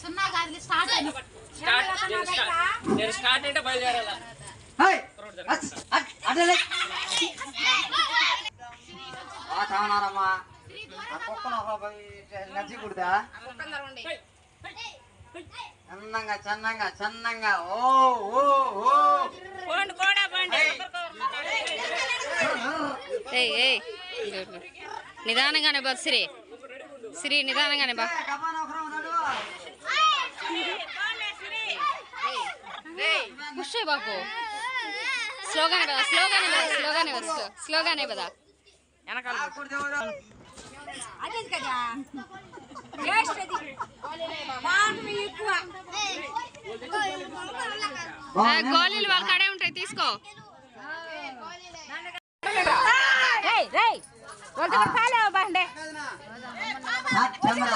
సున్నా కాదు స్టార్ట్ అయింది. స్టార్ట్ నేను స్టార్ట్. అంటే బయలుదేరాల? చావనారమ్మా నచ్చి కుడతా చన్నంగా చన్నంగా చన్నంగా ఓ ఓ ఓ. ఏయ్. ఏయ్ నిదానంగానే బా సిరి. సిరి నిదానంగానే బా. పుష్ బాపు స్లోగానే బదా స్లోగానే? అదే కదా. ఎక్కువ. ఆ, గోళీలు వాళ్ళ కాడే ఉంటాయి తీసుకో. ఆ, చంద్ర.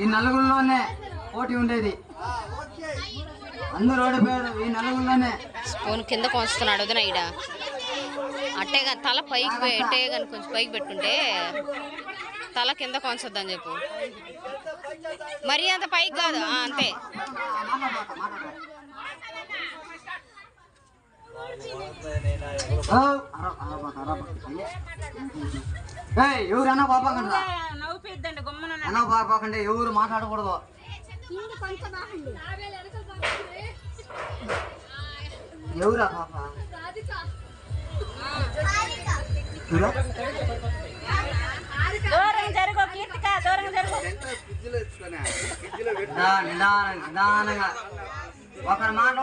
ఈ నలుగురిలోనే పోటీ ఉండేది. అందరూ ఓడిపోయారు ఈ నలుగురిలోనే. స్పూన్ కింద కోస్తున్నాడు వదిన ఈడ. అట్టేగా తల పైకి పె- ఎట్టే కానీ కొంచెం పైకి పెట్టుంటే తల కింద కోన్సొద్దని చెప్పు. మరీ అంత పైకి కాదు. అంతే. ఓ, అరవ- అరవ- అరవ. అయ్యే. ఏయ్, ఎవరు అన్నా పాపకండి అన్నా పాపకండి ఎవరు మాట్లాడకూడదు. ఎవరా పాప? నిదానంగా. ఒకరి మాట